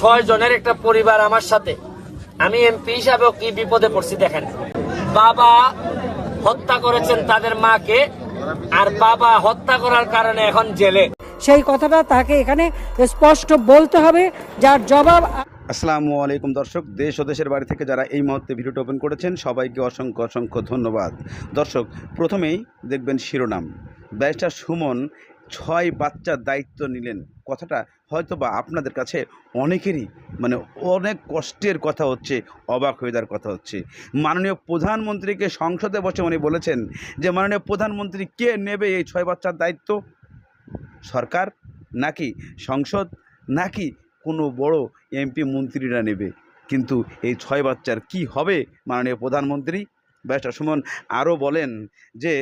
ছয় জনের একটা পরিবার আমার সাথে। আমি এমপি হিসাবেও কি বিপদে পড়ছি দেখেন। বাবা হত্যা করেছেন তাদের মাকে আর বাবা হত্যা করার কারণে এখন জেলে। সেই কথাটা তাকে এখানে স্পষ্ট বলতে হবে যার জবাব আসসালামু আলাইকুম দর্শক দেশ ও দেশের বাড়ি থেকে যারা এই মুহূর্তে ভিডিওটা ওপেন করেছেন সবাইকে অসংখ্য অসংখ্য ধন্যবাদ। দর্শক প্রথমেই দেখবেন শিরোনাম। ব্যারিস্টার সুমন ছয় বাচ্চার দায়িত্ব নিলেন। কথাটা হয়তো বা আপনাদের কাছে অনেকেরই মানে অনেক কষ্টের কথা হচ্ছে, অবাক হয়ে যাওয়ার কথা হচ্ছে। মাননীয় প্রধানমন্ত্রীকে সংসদে বসে উনি বলেছেন যে, মাননীয় প্রধানমন্ত্রী কে নেবে এই ছয় বাচ্চার দায়িত্ব? সরকার নাকি সংসদ? নাকি কোনো বড় এমপি মন্ত্রীরা নেবে? কিন্তু এই ছয় বাচ্চার কি হবে? মাননীয় প্রধানমন্ত্রী ব্যারিস্টার সুমন আরও বলেন যে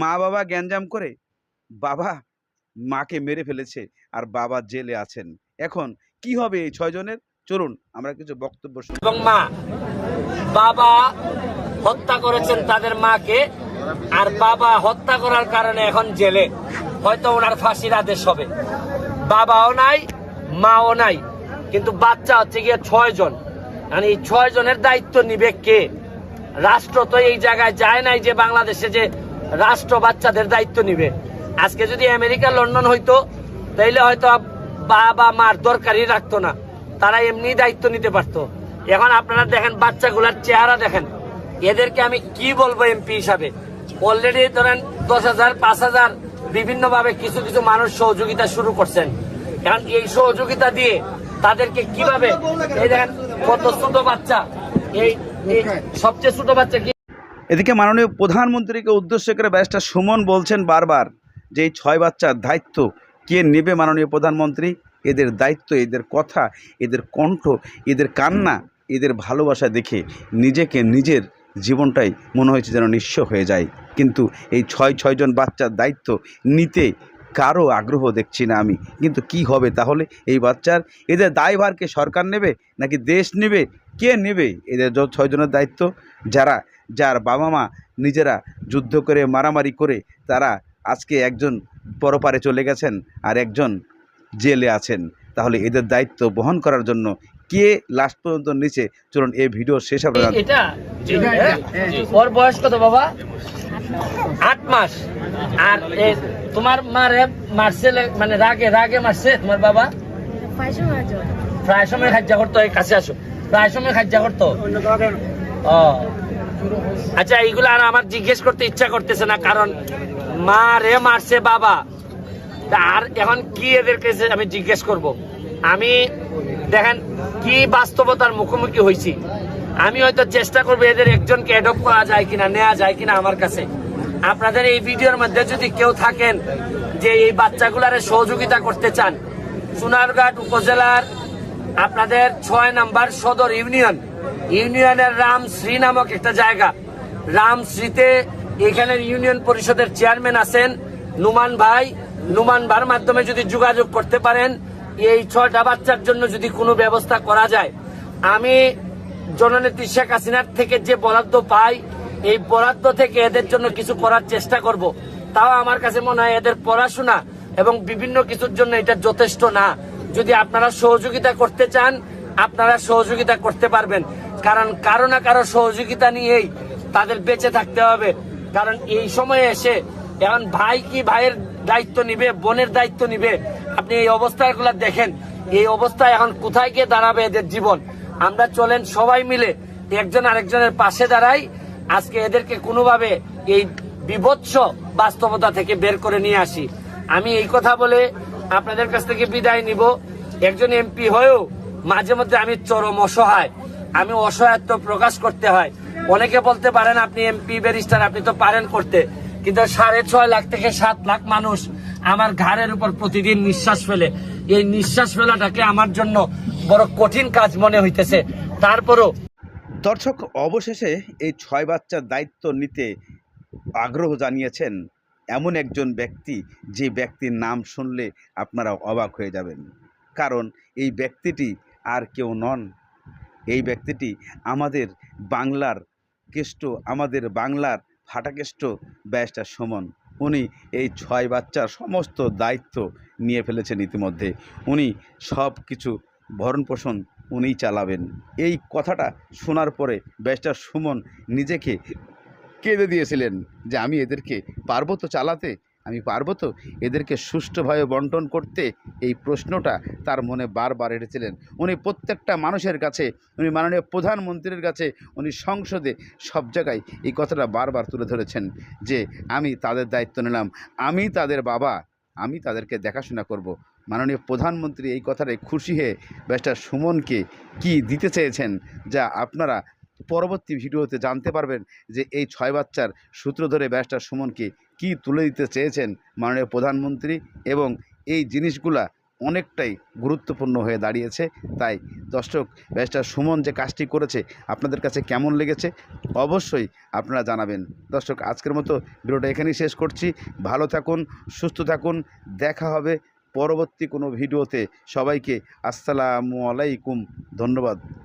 মা বাবা গ্যাঞ্জাম করে? বাবা মাকে মেরে ফেলেছে আর বাবা জেলে আছেন। এখন কি হবে এই ছয়জনের? চলুন, আমরা কিছু বক্তব্য এবং মা, বাবা হত্যা করেছেন তাদের মাকে আর বাবা হত্যা করার কারণে এখন জেলে। হয়তো ওনার ফাঁসির আদেশ হবে। বাবাও নাই, মাও নাই, কিন্তু বাচ্চা হচ্ছে গিয়ে ছয় জন মানে এই ছয় জনের দায়িত্ব নিবে কে? রাষ্ট্র তো এই জায়গায় যায় নাই যে বাংলাদেশে যে রাষ্ট্র বাচ্চাদের দায়িত্ব নিবে। আজকে যদি আমেরিকা, লন্ডন হইতো, তাইলে হয়তো বাবা মার দরকারই রাখতো না। তারা এমনি দায়িত্ব নিতে পারতো। এখন আপনারা দেখেন, বাচ্চাগুলার চেহারা দেখেন। এদেরকে আমি কি বলব এমপি হিসাবে? অলরেডি ধরেন দশ হাজার, পাঁচ হাজার বিভিন্ন ভাবে কিছু কিছু মানুষ সহযোগিতা শুরু করছেন। কারণ এই সহযোগিতা দিয়ে তাদেরকে কীভাবে এই দেখেন, কত ছোট বাচ্চা। এই এই সবচেয়ে ছোট বাচ্চা কি এদিকে মাননীয় প্রধানমন্ত্রীকে উদ্দেশ্য করে ব্যারিস্টার সুমন বলছেন বারবার। যে ছয় বাচ্চার দায়িত্ব কে নেবে মাননীয় প্রধানমন্ত্রী? এদের দায়িত্ব, এদের কথা, এদের কণ্ঠ, এদের কান্না, এদের ভালোবাসা দেখে নিজেকে নিজের জীবনটাই মনে হয়েছে যেন নিঃস্ব হয়ে যায়। কিন্তু এই ছয় ছয়জন বাচ্চার দায়িত্ব নিতে কারও আগ্রহ দেখছি না আমি। কিন্তু কি হবে তাহলে? এই বাচ্চার এদের দায়ভারকে সরকার নেবে নাকি দেশ নেবে? কে নেবে এদের ছয়জনের দায়িত্ব? যারা, যার বাবা মা নিজেরা যুদ্ধ করে, মারামারি করে তারা আজকে একজন পরপারে চলে গেছেন আর একজন জেলে আছেন। তাহলে এদের দায়িত্ব বহন করার জন্য কে লাস্ট পর্যন্ত নিচে চলুন এই ভিডিও শেষ হবে এটা? হ্যাঁ? ওর বয়স কত বাবা? আট মাস। আর তোমার মারে মারছে লে- মানে রাগে রাগে মারছে তোমার বাবা? প্রায় সময় খাজ্জা করতো এই কাছে আসো। প্রায় সময় খাজ্জা করতো? ও। আচ্ছা এইগুলো আর আমার জিজ্ঞেস করতে ইচ্ছা করতেছে না কারণ মা রে মারছে বাবা। আর এখন কি এদের কাছে আমি জিজ্ঞেস করব? আমি, দেখেন, কি বাস্তবতার মুখোমুখি হয়েছি আমি হয়তো চেষ্টা করব এদের একজনকে অ্যাডপ্ট করা যায় কিনা নেওয়া যায় কিনা আমার কাছে। আপনাদের এই ভিডিওর মধ্যে যদি কেউ থাকেন যে এই বাচ্চাগুলারে সহযোগিতা করতে চান সোনারঘাট উপজেলার আপনাদের ছয় নাম্বার সদর ইউনিয়ন। ইউনিয়নের রামশ্রী নামক একটা জায়গা। রামশ্রীতে এখানের ইউনিয়ন পরিষদের চেয়ারম্যান আছেন নুমান ভাই। নুমান ভার মাধ্যমে যদি যোগাযোগ করতে পারেন, এই ছয়টা বাচ্চার জন্য যদি কোনো ব্যবস্থা করা যায়। আমি জননেত্রী শেখ হাসিনার থেকে যে বরাদ্দ পাই, এই বরাদ্দ থেকে এদের জন্য কিছু করার চেষ্টা করব। তাও আমার কাছে মনে হয় এদের পড়াশোনা এবং বিভিন্ন কিছুর জন্য এটা যথেষ্ট না। যদি আপনারা সহযোগিতা করতে চান, আপনারা সহযোগিতা করতে পারবেন। কারণ কারও না কারও সহযোগিতা নিয়েই তাদের বেঁচে থাকতে হবে। কারণ এই সময়ে এসে এখন ভাই কি ভাইয়ের দায়িত্ব নিবে, বোনের দায়িত্ব নিবে? আপনি এই অবস্থাগুলো দেখেন। এই অবস্থায় এখন কোথায় গিয়ে দাঁড়াবে এদের জীবন? আমরা চলেন সবাই মিলে একজন আরেকজনের পাশে দাঁড়াই। আজকে এদেরকে কোনোভাবে এই বিভৎস বাস্তবতা থেকে বের করে নিয়ে আসি। আমি এই কথা বলে আপনাদের কাছ থেকে বিদায় নিব। একজন এমপি হয়েও মাঝে মধ্যে আমি চরম অসহায়। আমি অসহায়ত্ব প্রকাশ করতে হয়। অনেকে বলতে পারেন আপনি এমপি ব্যারিস্টার আপনি তো পারেন করতে। কিন্তু সাড়ে ছয় লাখ থেকে সাত লাখ মানুষ আমার ঘাড়ের উপর প্রতিদিন নিঃশ্বাস ফেলে। এই নিঃশ্বাস ফেলাটাকে আমার জন্য বড় কঠিন কাজ মনে হইতেছে। তারপরও দর্শক, অবশেষে এই ছয় বাচ্চার দায়িত্ব নিতে আগ্রহ জানিয়েছেন এমন একজন ব্যক্তি, যে ব্যক্তির নাম শুনলে আপনারা অবাক হয়ে যাবেন। কারণ এই ব্যক্তিটি আর কেউ নন। এই ব্যক্তিটি আমাদের বাংলার কেষ্ট, আমাদের বাংলার ফাটাকেষ্ট ব্যাসটা সুমন। উনি এই ছয় বাচ্চার সমস্ত দায়িত্ব নিয়ে ফেলেছেন ইতিমধ্যে। উনি সব কিছু ভরণ পোষণ উনিই চালাবেন। এই কথাটা শোনার পরে ব্যারিস্টার সুমন নিজেকে কেঁদে দিয়েছিলেন যে আমি এদেরকে পারব তো চালাতে? আমি পারব তো? এদেরকে সুষ্ঠুভাবে বন্টন করতে এই প্রশ্নটা তার মনে বারবার এসেছিলেন উনি প্রত্যেকটা মানুষের কাছে, উনি মাননীয় প্রধানমন্ত্রীর কাছে, উনি সংসদে সব জায়গায় এই কথাটা বারবার তুলে ধরেছেন যে, আমি তাদের দায়িত্ব নিলাম। আমি তাদের বাবা। আমি তাদেরকে দেখাশোনা করব। মাননীয় প্রধানমন্ত্রী এই কথাটায় খুশি হয়ে ব্যারিস্টার সুমনকে কি দিতে চেয়েছেন যা আপনারা পরবর্তী ভিডিওতে জানতে পারবেন যে, এই ছয় বাচ্চার সূত্র ধরে ব্যারিস্টার সুমনকে কি তুলে দিতে চেয়েছেন মাননীয় প্রধানমন্ত্রী এবং এই জিনিসগুলা অনেকটাই গুরুত্বপূর্ণ হয়ে দাঁড়িয়েছে। তাই দর্শক, ব্যারিস্টার সুমন যে কাজটি করেছে, আপনাদের কাছে কেমন লেগেছে অবশ্যই আপনারা জানাবেন। দর্শক, আজকের মতো ভিডিওটা এখানেই শেষ করছি। ভালো থাকুন, সুস্থ থাকুন। দেখা হবে পরবর্তী কোনো ভিডিওতে। সবাইকে আসসালামু আলাইকুম। ধন্যবাদ।